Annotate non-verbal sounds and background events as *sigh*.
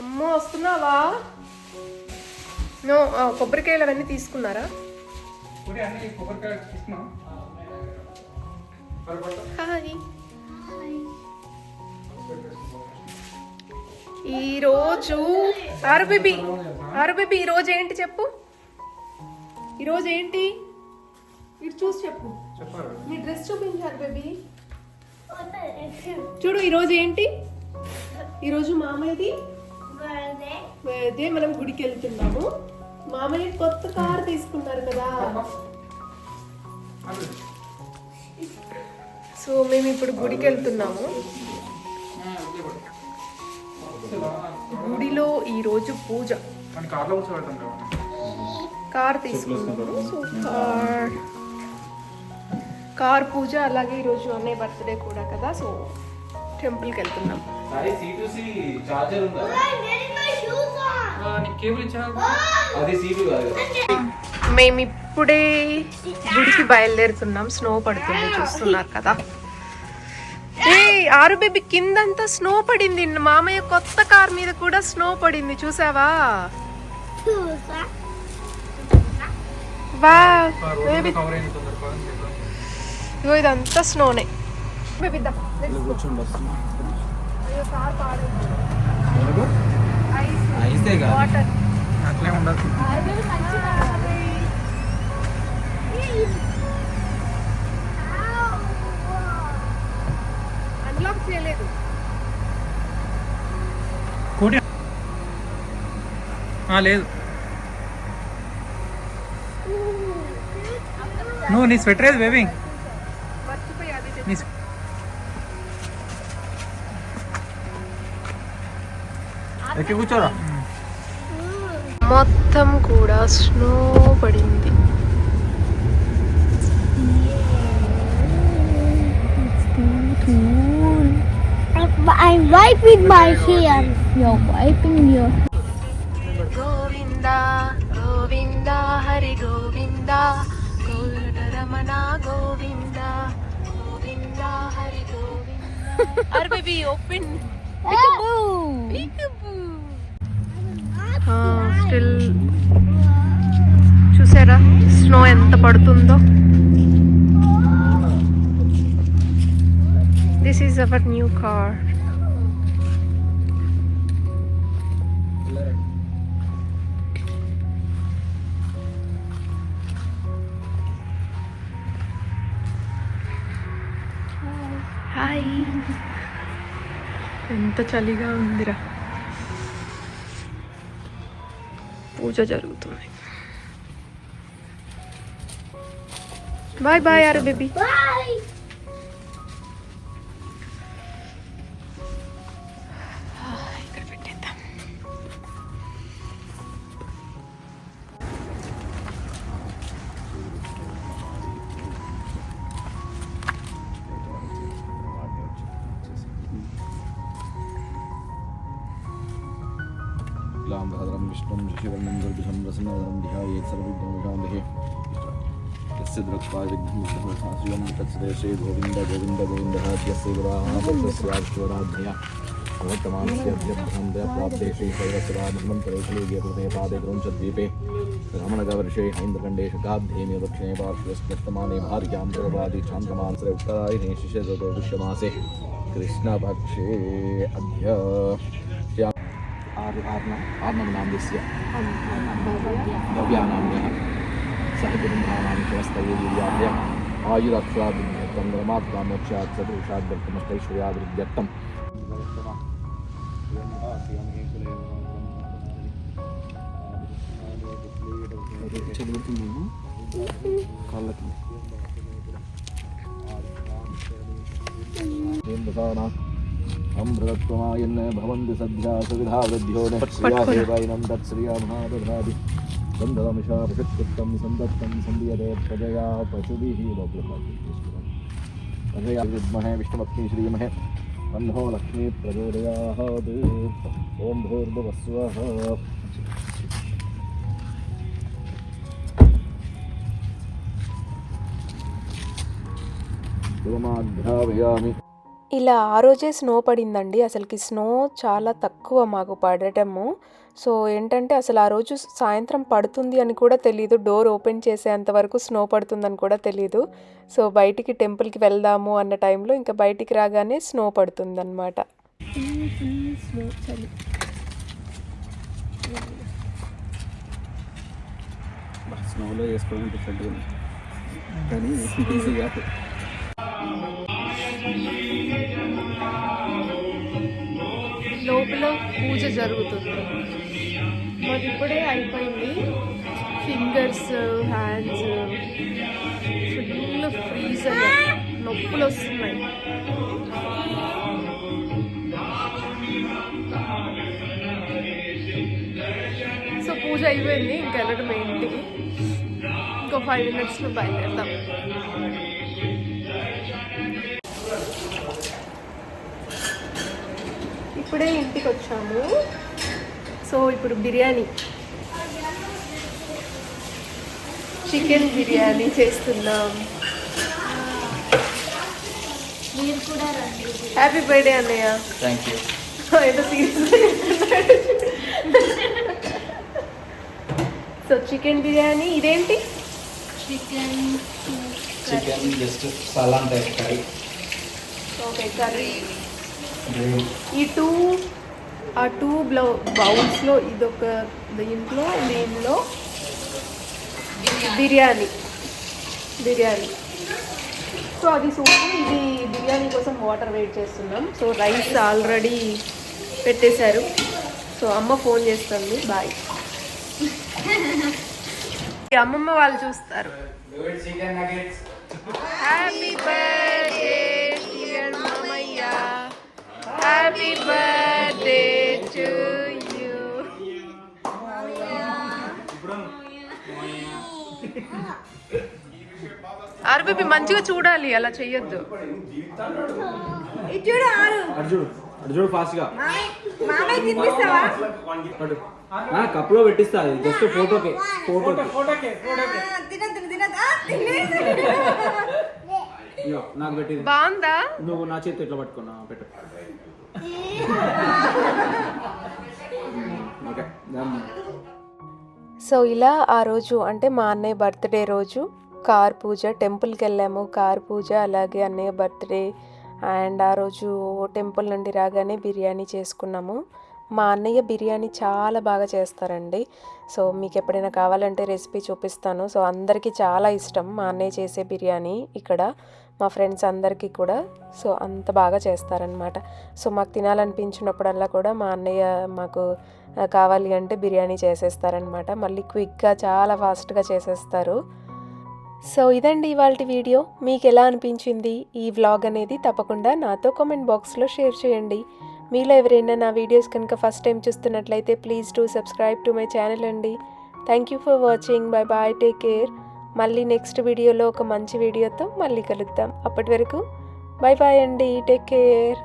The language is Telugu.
అమ్మో వస్తున్నావా నో కొబ్బరికాయలు అవన్నీ తీసుకున్నారా. హాయ్. ఈరోజు ఆరు బేబీ ఆరు బేబీ ఈరోజు ఏంటి చెప్పు? ఈరోజు ఏంటి? ఇటు చూసి చెప్పు. చెప్పారు నీ డ్రెస్ చూపించారు బేబీ చూడు ఈరోజు ఏంటి? ఈరోజు మామయ్యది అదే మనం గుడికి వెళ్తున్నాము మామయ్య కొత్త కార్ తీసుకున్నారు కదా. సో మేము ఇప్పుడు గుడికి వెళ్తున్నాము. గుడిలో ఈరోజు పూజ. మన కార్లో కూర్చోబెడతాం కదా. కార్ తీసుకున్నాము. So car. కార్ పూజ అలాగే ఈరోజు అన్నయ్య బర్త్డే కూడా కదా. సో టెంపుల్కి వెళ్తున్నాం. సాయి C2C చార్జర్ ఉందా? ఆ, నీకు కేబుల్ ఇచ్చా అది సిపి కాదు. మేము ఇప్పుడే గుడికి బయలుదేరుతున్నాం. స్నో పడుతుంది చూస్తున్నారు కదా. ఏ ఆరు బేబీ కిందంతా స్నో పడింది. మామయ్య కొత్త కార్ మీద కూడా స్నో పడింది చూసావా? వా బేబీ ఇదంతా స్నోనే. అట్లే ఉండదు అన్లాక్ చేయలేదు. కోటి ఆ, లేదు. నువ్వు నీ స్వెటర్ ఏది బేబీ? తెచ్చి- నీ ఎక్కి కూర్చోరా మొత్తం కూడా స్నో పడింది I'm wiping my hands. You're wiping your. Govinda Govinda Hari Govinda Ramana Govinda Govinda Hari Govinda అరే బేబీ ఓపెన్ స్టిల్ చూసారా? స్నో ఎంత పడుతుందో. This is our new car hi ఎంత చలిగా ఉందిరా పూజ జరుగుతుంది బాయ్ బాయ్ ఆరు బేబీ Bye. सदरं विष्णुं शशिवर्णं गर्भिषं प्रसन्नवदनं विहाय यत्सर्वविघ्नोपामहे यस्य द्रक्त्वा विघ्नसाश्रियं तत्सदे श्रीगोविन्द गोविन्द गोविन्दराज्यस्यैवराध्यस्याश्वराध्या भगवत्तमानस्यभ्यभ्रन्दय प्राप्ते श्रीसर्वसुराधर्मन्तरे श्रीगेकृते पादे द्रोंशद्वीपे कृष्णपक्षे Arna. Arna menangisnya. Navyanamya. Sahajarinbhavanam chavastavyayam. Ayurakshadim yatam brahmatma mokshaksadu ushadhyam tamastayishvayadrim yatam. చదువుతున్నాను కాళ్ళకి ఏం బతావనా अमृतत्वमायन्न भवन्ति सद्या सुविधा वृद्ध्यो न श्रिया तत्श्रिया महादधाति गन्धवमिषा पशुत्कृत्तं सन्दत्तं सन्दीयते प्रजया पशुभिः प्रजया विद्महे विष्णुपत्नी श्रीमहे। तन्नो लक्ष्मी प्रचोदयात् ॐ भूर्भुवस्वः। शिवमाघ्राभयामि ఇలా ఆ రోజే స్నో పడిందండి. అసలుకి స్నో చాలా తక్కువ మాకు పడటము. సో ఏంటంటే అసలు ఆ రోజు సాయంత్రం పడుతుంది అని కూడా తెలియదు డోర్ ఓపెన్ చేసేంత వరకు స్నో పడుతుందని కూడా తెలియదు సో బయటికి టెంపుల్కి వెళ్దాము అన్న టైంలో ఇంకా బయటికి రాగానే స్నో పడుతుంది అనమాట స్నోలో వేసుకోవడం కానీ లోపల పూజ జరుగుతుంది. మాది ఇప్పుడే అయిపోయింది. ఫింగర్స్ హ్యాండ్స్ ఫుల్ ఫ్రీజ్ అయ్యాయి నొప్పులు వస్తున్నాయి. సో పూజ అయిపోయింది. ఇంకా వెళ్ళడం ఇంటికి ఇంకో ఫైవ్ మినిట్స్లో బయలుదేరుతాం ఇప్పుడే ఇంటికి వచ్చాము సో ఇప్పుడు బిర్యానీ. చికెన్ బిర్యానీ చేస్తున్నాం. మీరు కూడా రండి. హ్యాపీ బర్త్డే అన్నయ్య. థ్యాంక్ యూ *laughs* ఏదో సీరియస్ సో *laughs* చికెన్ బిర్యానీ ఇదేంటి? Chicken chicken just salan type curry okay curry ఈ టూ ఆ టూ బ్లౌ బౌల్స్లో ఇదొక దీంట్లో దీనిలో బిర్యానీ బిర్యానీ. సో అది సూప్ ఇది బిర్యానీ కోసం వాటర్ వెయిట్ చేస్తున్నాం. సో రైస్ ఆల్రెడీ పెట్టేశారు. సో అమ్మ ఫోన్ చేస్తుంది. బాయ్. అమ్మమ్మ వాళ్ళు చూస్తారు. Happy birthday happy birthday to you ఆర్బీబీ మంచిగా చూడాలి అలా చెయ్యొద్దు. అర్జుడు అర్జుడు ఫాస్ట్గా. అటు. ఆ, కప్పులో పెట్టిస్తా అది జస్ట్ ఫోటోకి ఫోటోకి. ఫోటోకే ఫోటోకే. ఇగో, నాకు పెట్టింది. బాగుందా? నువ్వు నా చేతి ఎట్లా పట్టుకున్నా పెట్టు. సో ఇలా ఆ రోజు అంటే మా అన్నయ్య బర్త్డే రోజు కార్ పూజ టెంపుల్కి వెళ్ళాము. కార్ పూజ అలాగే అన్నయ్య బర్త్డే అండ్ ఆ రోజు టెంపుల్ నుండి రాగానే బిర్యానీ చేసుకున్నాము. మా అన్నయ్య బిర్యానీ చాలా బాగా చేస్తారండి. సో మీకు ఎప్పుడైనా కావాలంటే రెసిపీ చూపిస్తాను. సో అందరికీ చాలా ఇష్టం మా అన్నయ్య చేసే బిర్యానీ ఇక్కడ. మా ఫ్రెండ్స్ అందరికీ కూడా. సో అంత బాగా చేస్తారనమాట సో మాకు తినాలనిపించినప్పుడల్లా కూడా మా అన్నయ్య మాకు కావాలి అంటే బిర్యానీ చేసేస్తారనమాట మళ్ళీ క్విక్గా చాలా ఫాస్ట్గా చేసేస్తారు. సో ఇదండి ఇవాళ వీడియో. మీకు ఎలా అనిపించింది ఈ వ్లాగ్ అనేది తప్పకుండా నాతో కామెంట్ బాక్స్లో షేర్ చేయండి. మీలో ఎవరైనా నా వీడియోస్ కనుక ఫస్ట్ టైం చూస్తున్నట్లయితే please do subscribe to my channel అండి. Thank you for watching. Bye bye. Take care. మళ్ళీ నెక్స్ట్ వీడియోలో ఒక మంచి వీడియోతో మళ్ళీ కలుద్దాం. అప్పటి వరకు బై బాయ్ అండి టేక్ కేర్